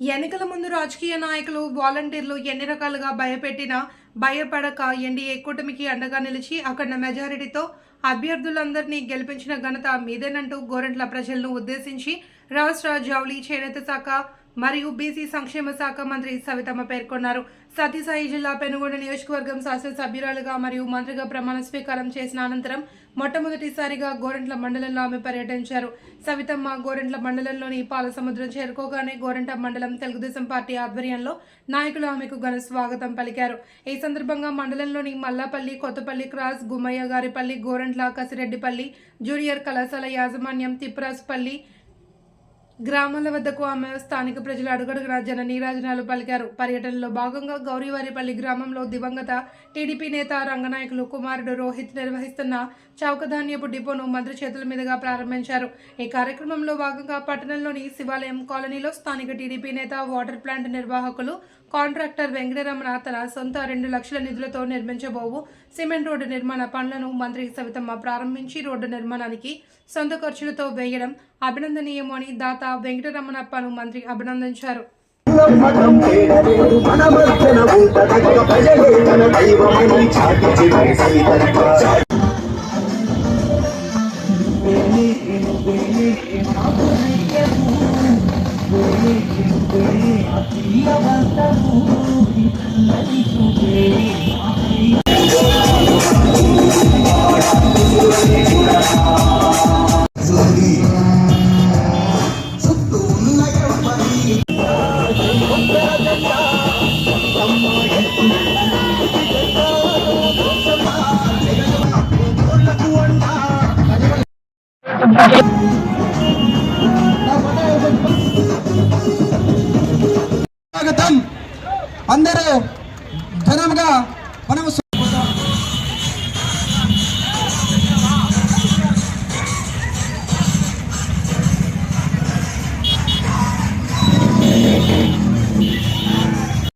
ఎన్నికల ముందు రాజకీయ నాయకులు వాలంటీర్లు ఎన్ని రకాలుగా భయపెట్టినా భయపడక ఎన్డీఏ కూటమికి అండగా నిలిచి అక్కడ మెజారిటీతో అభ్యర్థులందరినీ గెలిపించిన ఘనత మీదేనంటూ గోరంట్ల ప్రజలను ఉద్దేశించి రాష్ట్ర జౌళి చేనేత శాఖ మరియు బీసీ సంక్షేమ శాఖ మంత్రి సవితమ్మ పేర్కొన్నారు. సతీసాయి జిల్లా పెనుగొండ నియోజకవర్గం శాసనసభ్యురాలుగా మరియు మంత్రిగా ప్రమాణ స్వీకారం చేసిన అనంతరం మొట్టమొదటిసారిగా గోరంట్ల మండలంలో ఆమె పర్యటించారు. సవితమ్మ గోరంట్ల మండలంలోని పాలసముద్రం చేరుకోగానే గోరంట మండలం తెలుగుదేశం పార్టీ ఆధ్వర్యంలో నాయకులు ఆమెకు ఘన స్వాగతం పలికారు. ఈ సందర్భంగా మండలంలోని మల్లాపల్లి కొత్తపల్లి క్రాస్ గుమ్మయ్య గారిపల్లి గోరంట్ల కసిరెడ్డిపల్లి జూనియర్ కళాశాల యాజమాన్యం తిప్పరాజుపల్లి గ్రామాల వద్దకు ఆమె స్థానిక ప్రజలు అడుగడుగున జన నీరాజనాలు పలికారు. పర్యటనలో భాగంగా గౌరీవారిపల్లి గ్రామంలో దివంగత టీడీపీ నేత రంగనాయకులు కుమారుడు రోహిత్ నిర్వహిస్తున్న చౌకధాన్యపు డిపోను మంత్రి చేతుల మీదుగా ప్రారంభించారు. ఈ కార్యక్రమంలో భాగంగా పట్టణంలోని శివాలయం కాలనీలో స్థానిక టీడీపీ నేత వాటర్ ప్లాంట్ నిర్వాహకులు కాంట్రాక్టర్ వెంకటరమణ తన సొంత రెండు లక్షల నిధులతో నిర్మించబోవు. సిమెంట్ రోడ్డు నిర్మాణ పనులను మంత్రి సవితమ్మ ప్రారంభించి రోడ్డు నిర్మాణానికి సొంత ఖర్చులతో వేయడం అభినందనీయము అని దాత వెంకటరమణప్పను మంత్రి అభినందించారు. మన మధ్యన ఉంటదగ్గ ప్రజలే తన దైవమని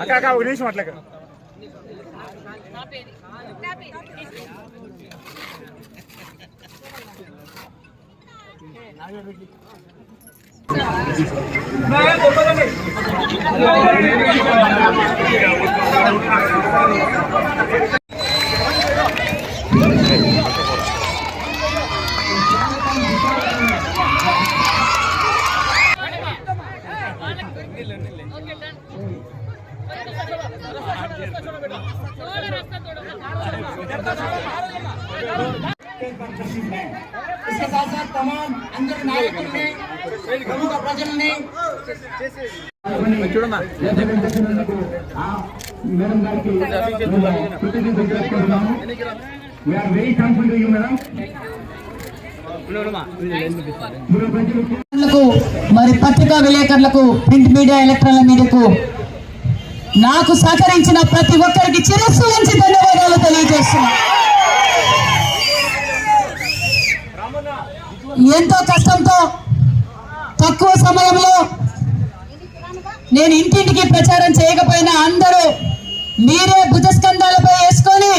అక్క అక్క ఒక నిమిషం అట్లా इसके साथ साथ तमाम अंदर नायकों ने प्रमुख ने మేడం గారికి కృతజ్ఞతలు తెలుపుకుంటున్నాము we are very thankful to you madam మరి పత్రికా విలేకరులకు ప్రింట్ మీడియా ఎలక్ట్రానిక్ మీడియాకు నాకు సహకరించిన ప్రతి ఒక్కరికి చిరస్సు నుంచి ధన్యవాదాలు తెలియజేస్తున్నా ఎంతో కష్టంతో తక్కువ సమయంలో నేను ఇంటింటికి ప్రచారం చేయకపోయినా అందరూ మీరే భుజస్కంధాలపై వేసుకొని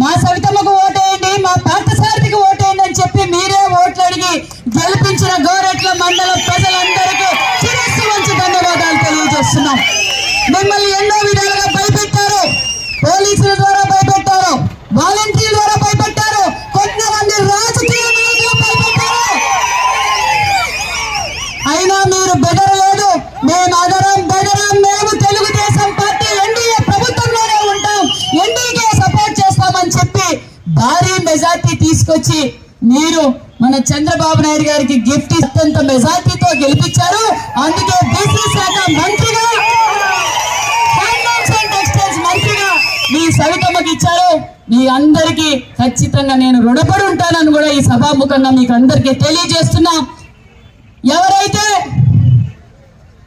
మా సవితమ్మకు ఓటేయండి మా పార్థసారథికి ఓటేయండి అని చెప్పి మీరే ఓట్లు అడిగి గెలిపించిన గోరెట్ల మండల ప్రజలందరికీ మంచి వంచి ధన్యవాదాలు తెలియజేస్తున్నాం. మిమ్మల్ని ఎన్నో విధాలుగా భయపెట్టారు. పోలీసుల ద్వారా భయపెట్టారు. వాలంటీర్ తీసుకొచ్చి మీరు మన చంద్రబాబు నాయుడు గారికి గిఫ్ట్ అత్యంత మెజార్టీతో గెలిపించారు. అందుకే బీసీ శాఖ మంత్రిగా టెక్స్టైల్స్ మంత్రిగా మీ సవితమ్మకి ఇచ్చారు. మీ అందరికీ ఖచ్చితంగా నేను రుణపడి ఉంటానని కూడా ఈ సభాముఖంగా మీకు అందరికీ తెలియజేస్తున్నా. ఎవరైతే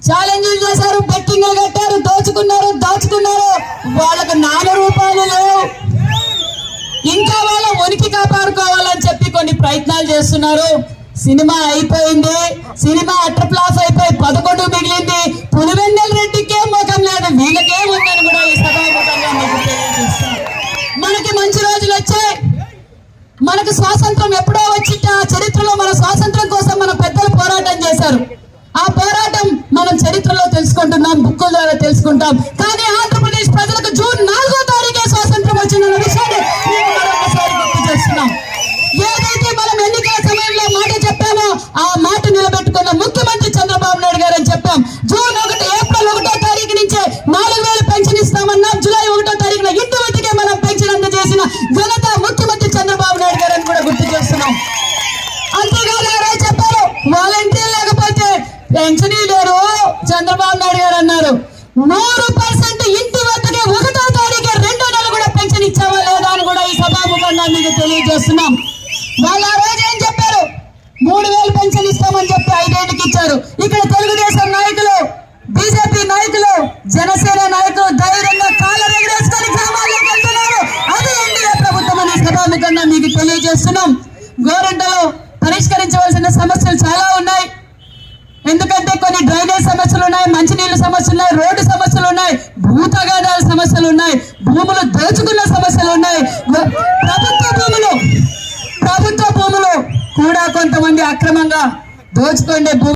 ఛాలెంజ్లు చేశారు బెట్టింగ్లు కట్టారు దోచుకున్నారు దాచుకున్నారు వాళ్ళకు నాలుగు రూపాయలు లేవు. ఇంకా వాళ్ళ ఉనికి కాపాడుకోవాలని చెప్పి కొన్ని ప్రయత్నాలు చేస్తున్నారు. సినిమా అయిపోయింది. సినిమా అట్రప్లాస్ ఫ్లాప్ అయిపోయి పదకొండు మిగిలింది. పులివెన్నెల రెడ్డికే ముఖం లేదు. వీళ్ళకే ఉందని కూడా ఈ సభాముఖంగా మనకి మంచి రోజులు వచ్చాయి. మనకు స్వాతంత్రం ఎప్పుడో వచ్చిట ఆ చరిత్రలో మన స్వాతంత్రం కోసం మన పెద్దలు పోరాటం చేశారు. ఆ పోరాటం మనం చరిత్రలో తెలుసుకుంటున్నాం బుక్కుల ద్వారా తెలుసుకుంటాం. కానీ ఆంధ్రప్రదేశ్ ప్రజలకు జూన్ నాలుగో తారీఖే స్వాతంత్రం వచ్చిందన్న విషయాన్ని చేస్తున్నాం. వాళ్ళు ఆ రోజు ఏం చెప్పారు? మూడు వేలు పెన్షన్ ఇస్తామని చెప్పి ఐదేళ్ళకి ఇచ్చారు. ఇక్కడ తెలుగుదేశం నాయకులు బీజేపీ నాయకులు జనసేన నాయకులు ధైర్యంగా కాళ్ళ ఎగరేసుకొని గ్రామాల్లోకి వెళ్తున్నారు. అది ఎన్డీఏ ప్రభుత్వం అనే సభాముఖంగా మీకు తెలియజేస్తున్నాం. గోరంటలో పరిష్కరించవలసిన సమస్యలు చాలా ఉన్నాయి. ఎందుకంటే కొన్ని డ్రైనేజ్ సమస్యలు ఉన్నాయి మంచినీళ్ళ సమస్యలు ఉన్నాయి రోడ్డు సమస్యలు ఉన్నాయి భూతగాదాల సమస్యలు ఉన్నాయి భూములు దోచుకున్న సమస్యలు ఉన్నాయి గ- ప్రభుత్వ భూములు ప్రభుత్వ భూములు కూడా కొంతమంది అక్రమంగా దోచుకుండే భూ